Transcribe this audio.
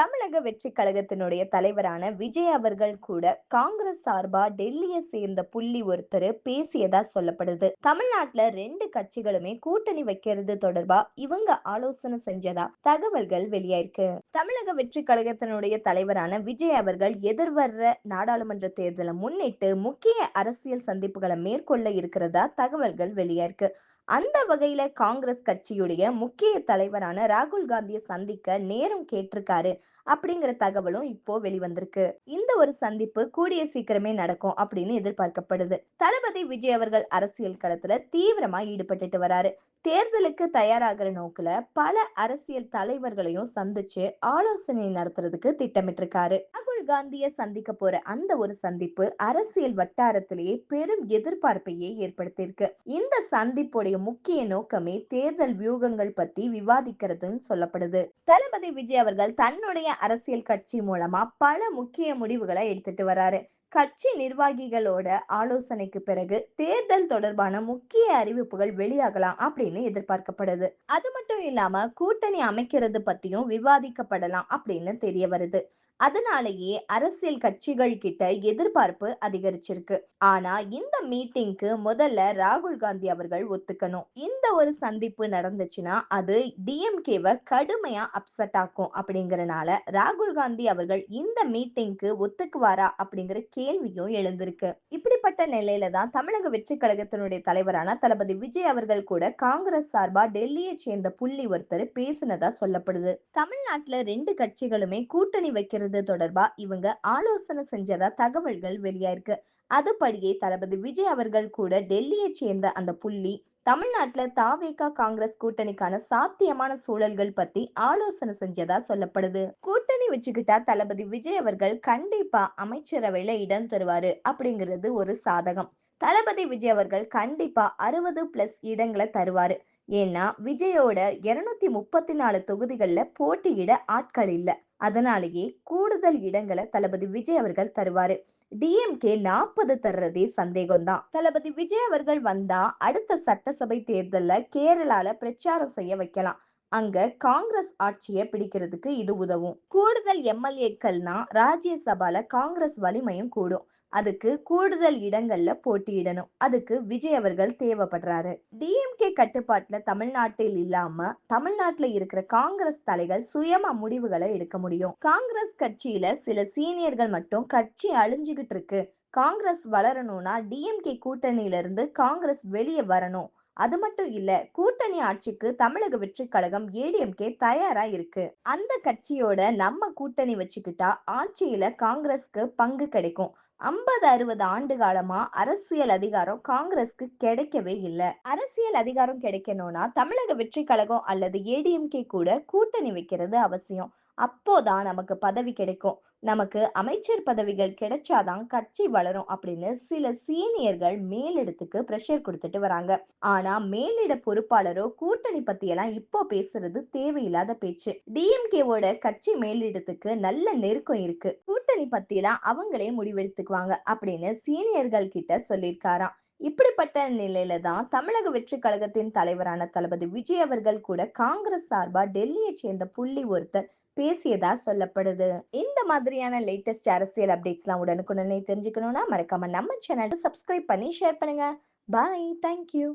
தமிழக வெற்றி கழகத்தினுடைய தலைவரான விஜய் அவர்கள் கூட காங்கிரஸ் சார்பா டெல்லியை சேர்ந்த புள்ளி ஒருத்தர் பேசியதா சொல்லப்படுது. தமிழ்நாட்டுல ரெண்டு கட்சிகளுமே கூட்டணி வைக்கிறது தொடர்பா இவங்க ஆலோசனை செஞ்சதா தகவல்கள் வெளியாயிருக்கு. தமிழக வெற்றி கழகத்தினுடைய தலைவரான விஜய் அவர்கள் எதிர்வர்ற நாடாளுமன்ற தேர்தலை முன்னிட்டு முக்கிய அரசியல் சந்திப்புகளை மேற்கொள்ள இருக்கிறதா தகவல்கள் வெளியாயிருக்கு. அந்த வகையில காங்கிரஸ் கட்சியுடைய முக்கிய தலைவரான ராகுல் காந்தியை சந்திக்க நேரம் கேட்டிருக்காரு அப்படிங்கிற தகவலும் இப்போ வெளிவந்திருக்கு. இந்த ஒரு சந்திப்பு கூடிய சீக்கிரமே நடக்கும் அப்படின்னு எதிர்பார்க்கப்படுது. தளபதி விஜய் அவர்கள் அரசியல் களத்துல தீவிரமா ஈடுபட்டுட்டு வராரு. தேர்தலுக்கு தயாராகிற நோக்குல பல அரசியல் தலைவர்களையும் சந்திச்சு ஆலோசனை நடத்துறதுக்கு திட்டமிட்டிருக்காரு. ராகுல் காந்திய சந்திக்க போற அந்த ஒரு சந்திப்பு அரசியல் வட்டாரத்திலேயே பெரும் எதிர்பார்ப்பையே ஏற்படுத்தியிருக்கு. இந்த சந்திப்புடைய முக்கிய நோக்கமே தேர்தல் வியூகங்கள் பத்தி விவாதிக்கிறதுன்னு சொல்லப்படுது. தளபதி விஜய் அவர்கள் தன்னுடைய அரசியல் கட்சி மூலமா பல முக்கிய முடிவுகளை எடுத்துட்டு வராரு. கட்சி நிர்வாகிகளோட ஆலோசனைக்கு பிறகு தேர்தல் தொடர்பான முக்கிய அறிவிப்புகள் வெளியாகலாம் அப்படின்னு எதிர்பார்க்கப்படுது. அது மட்டும் இல்லாம கூட்டணி அமைக்கிறது பத்தியும் விவாதிக்கப்படலாம் அப்படின்னு தெரிய வருது. அதனாலேயே அரசியல் கட்சிகள் கிட்ட எதிர்பார்ப்பு அதிகரிச்சிருக்கு. ஆனா இந்த மீட்டிங்க்கு முதல்ல ராகுல் காந்தி அவர்கள் ஒத்துக்கணும். இந்த ஒரு சந்திப்பு நடந்துச்சுன்னா அது டிஎம்கேவை கடுமையா அப்செட் ஆக்கும் அப்படிங்கறனால ராகுல் காந்தி அவர்கள் இந்த மீட்டிங்க்கு ஒத்துக்குவாரா அப்படிங்கிற கேள்வியும் எழுந்திருக்கு. இப்படிப்பட்ட நிலையில தான் தமிழக வெற்றி கழகத்தினுடைய தலைவரான தளபதி விஜய் அவர்கள் கூட காங்கிரஸ் சார்பா டெல்லியை சேர்ந்த புள்ளி ஒருத்தர் பேசினதா சொல்லப்படுது. தமிழ்நாட்டுல ரெண்டு கட்சிகளுமே கூட்டணி வைக்கிறது தொடர்பா இவங்க ஆலோசனை செஞ்சதா தகவல்கள் வெளியாயிருக்கு. அதுபடியே தளபதி விஜய் அவர்கள் கூட டெல்லியை சேர்ந்த அந்த புள்ளி தமிழ்நாட்டுல தாவேகா காங்கிரஸ் கூட்டணிக்கான சாத்தியமான சூழல்கள் பத்தி ஆலோசனை செஞ்சதா சொல்லப்படுது. கூட்டணி வச்சுக்கிட்டா தளபதி விஜய் அவர்கள் கண்டிப்பா அமைச்சரவையில இடம் தருவாரு அப்படிங்கிறது ஒரு சாதகம். தளபதி விஜய் அவர்கள் கண்டிப்பா அறுபது பிளஸ் இடங்களை தருவாரு. ஏன்னா விஜயோட இருநூத்தி முப்பத்தி நாலு தொகுதிகள்ல போட்டியிட ஆட்கள் இல்ல. அதனாலேயே கூடுதல் இடங்களை தளபதி விஜய் அவர்கள் தருவாரு. டிஎம்கே நாற்பது தர்றதே சந்தேகம்தான். தளபதி விஜய் அவர்கள் வந்தா அடுத்த சட்டசபை தேர்தல்ல கேரளால பிரச்சாரம் செய்ய வைக்கலாம். அங்க காங்கிரஸ் ஆட்சியை பிடிக்கிறதுக்கு இது உதவும். கூடுதல் எம்எல்ஏக்கள்னா ராஜ்யசபால காங்கிரஸ் வலிமையும் கூடும். அதுக்கு கூடுதல் இடங்கள்ல போட்டியிடணும். அதுக்கு விஜய் அவர்கள் தேவைப்படுறாரு. டிஎம்கே கட்டுப்பாட்டுல தமிழ்நாட்டில் இல்லாம தமிழ்நாட்டுல இருக்கிற காங்கிரஸ் தலைகள் சுயமா முடிவுகளை எடுக்க முடியும். காங்கிரஸ் கட்சியில சில சீனியர்கள் மட்டும் கட்சி அழிஞ்சுகிட்டு இருக்கு. காங்கிரஸ் வளரணும்னா டிஎம்கே கூட்டணியில இருந்து காங்கிரஸ் வெளியே வரணும். அது மட்டும் இல்ல கூட்டணி ஆட்சிக்கு தமிழக வெற்றி கழகம் ஏடிஎம்கே தயாரா இருக்கு. அந்த கட்சியோட நம்ம கூட்டணி வச்சுக்கிட்டா ஆட்சியில காங்கிரஸ்க்கு பங்கு கிடைக்கும். ஐம்பது அறுபது ஆண்டு காலமா அரசியல் அதிகாரம் காங்கிரஸ்க்கு கிடைக்கவே இல்லை. அரசியல் அதிகாரம் கிடைக்கணும்னா தமிழக வெற்றி கழகம் அல்லது ஏடிஎம்கே கூட கூட்டணி வைக்கிறது அவசியம். அப்போதான் நமக்கு பதவி கிடைக்கும். நமக்கு அமைச்சர் பதவிகள் கிடைச்சாதான் கட்சி வளரும் அப்படின்னு சில சீனியர்கள் மேலிடத்துக்கு பிரஷர் கொடுத்துட்டு வராங்க. ஆனா மேலிட பொறுப்பாளரோ கூட்டணி பத்தியெல்லாம் இப்போ பேசுறது தேவையில்லாத பேச்சு. டிஎம்கேவோட கட்சி மேலிடத்துக்கு நல்ல நெருக்கம் இருக்கு. கூட்டணி பத்தியெல்லாம் அவங்களே முடிவெடுத்துக்குவாங்க அப்படின்னு சீனியர்கள் கிட்ட சொல்லியிருக்காராம். இப்படிப்பட்ட நிலையில தான் தமிழக வெற்றி கழகத்தின் தலைவரான தளபதி விஜய் அவர்கள் கூட காங்கிரஸ் சார்பா டெல்லியை சேர்ந்த புள்ளி ஒருத்தர் பேசியதா சொல்லப்படுது. இந்த மாதிரியான லேட்டஸ்ட் அரசியல் அப்டேட்ஸ்லாம் உடனுக்குடனே தெரிஞ்சுக்கணும்னா மறக்காம நம்ம சேனலை சப்ஸ்கிரைப் பண்ணி ஷேர் பண்ணுங்க. Bye thank you